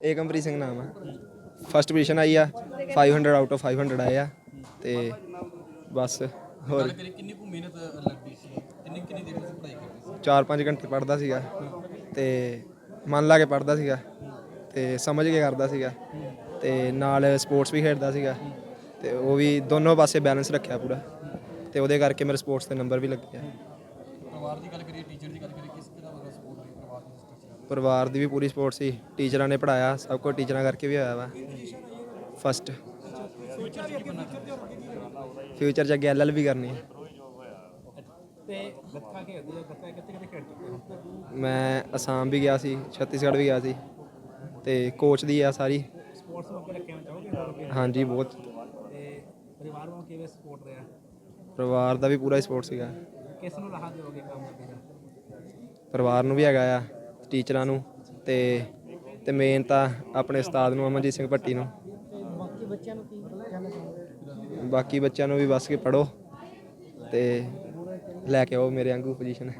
ਏਕਮਪ੍ਰੀਤ ਸਿੰਘ ਨਾਮ ਆ। First position ਆਈ ਆ 500 ਆਊਟ ਆਫ 500 ਆਏ ਆ ਤੇ ਬਸ ਹੋਰ। ਗੱਲ ਕਰੀ ਕਿੰਨੀ ਕੁ ਮਿਹਨਤ ਲੱਗਦੀ ਸੀ? ਕਿੰਨੀ ਕਿੰਨੀ ਦੇਰ ਤੁਸੀਂ ਪੜ੍ਹਾਈ ਕਰਦੇ ਸੀ? 4-5 ਘੰਟੇ ਪੜ੍ਹਦਾ ਸੀਗਾ ਤੇ ਮਨ ਲਾ ਕੇ ਪੜ੍ਹਦਾ ਸੀਗਾ ਤੇ ਸਮਝ ਕੇ ਕਰਦਾ ਸੀਗਾ ਤੇ ਨਾਲ ਸਪੋਰਟਸ ਵੀ ਖੇਡਦਾ ਸੀਗਾ ਤੇ ਉਹ ਵੀ ਦੋਨੋਂ ਪਾਸੇ ਬੈਲੈਂਸ ਰੱਖਿਆ ਪੂਰਾ ਤੇ ਉਹਦੇ ਕਰਕੇ ਮੇਰੇ ਸਪੋਰਟਸ ਦੇ ਨੰਬਰ ਵੀ ਲੱਗੇ ਆ। ਪਰਿਵਾਰ ਦੀ ਗੱਲ ਕਰੀਏ ਟੀਚਰ ਦੀ ਗੱਲ ਕਰੀਏ ਕਿਸ ਤਰ੍ਹਾਂ ਦਾ ਸਪੋਰਟ ਹੈ ਪਰਿਵਾਰ ਦੀ ਸਟਰਕਚਰ ਪਰਿਵਾਰ ਦੀ ਵੀ ਪੂਰੀ ਸਪੋਰਟ ਸੀ। ਟੀਚਰਾਂ ਨੇ ਪੜਾਇਆ ਸਭ ਕੁਝ ਟੀਚਰਾਂ ਕਰਕੇ ਵੀ ਹੋਇਆ ਵਾ। ਫਸਟ ਫਿਊਚਰ ਚ ਅੱਗੇ ਐਲਐਲ ਵੀ ਕਰਨੀ ਹੈ। ਤੇ ਗੱਤਕਾ ਖੇਡਦੇ ਆ ਗੱਤਕਾ ਕਿੱਥੇ ਕਿੱਥੇ ਖੇਡ ਚੁੱਕੇ ਹੋ? ਮੈਂ ਅਸਾਮ ਵੀ ਗਿਆ ਸੀ ਛੱਤੀਸਗੜ੍ਹ ਵੀ ਗਿਆ ਸੀ। ਤੇ ਕੋਚ ਦੀ ਆ ਸਾਰੀ। ਸਪੋਰਟਸ ਨੂੰ ਰੱਖਣਾ ਚਾਹੋਗੇ ਹੋਰ ਅੱਗੇ ਹਾਂਜੀ ਬਹੁਤ। ਤੇ ਪਰਿਵਾਰ ਨੂੰ ਕਿਵੇਂ ਸਪੋਰਟ ਰਿਹਾ? ਪਰਿਵਾਰ ਦਾ ਵੀ ਪੂਰਾ ਸਪੋਰਟ ਸੀਗਾ। ਕਿਸ ਨੂੰ ਲਾਹਾ ਦਿਓਗੇ ਕੰਮ ਕਰਦੇ ਦਾ? ਪਰਿਵਾਰ ਨੂੰ ਵੀ ਹੈਗਾ ਆ। ਟੀਚਰਾਂ ਨੂੰ ਤੇ ਤੇ ਮੇਨ ਤਾਂ ਆਪਣੇ ਉਸਤਾਦ ਨੂੰ, ਅਮਨਜੀਤ ਸਿੰਘ ਭੱਟੀ ਨੂੰ। ਬਾਕੀ ਬੱਚਿਆਂ ਨੂੰ ਕੀ ਕਹਿਣਾ ਚਾਹੋਗੇ ਬਾਕੀ ਬੱਚਿਆਂ ਨੂੰ ਵੀ ਬਸ ਕੇ ਪੜੋ ਤੇ ਲੈ ਕੇ ਆਓ ਮੇਰੇ ਵਾਂਗੂ ਪੋਜੀਸ਼ਨ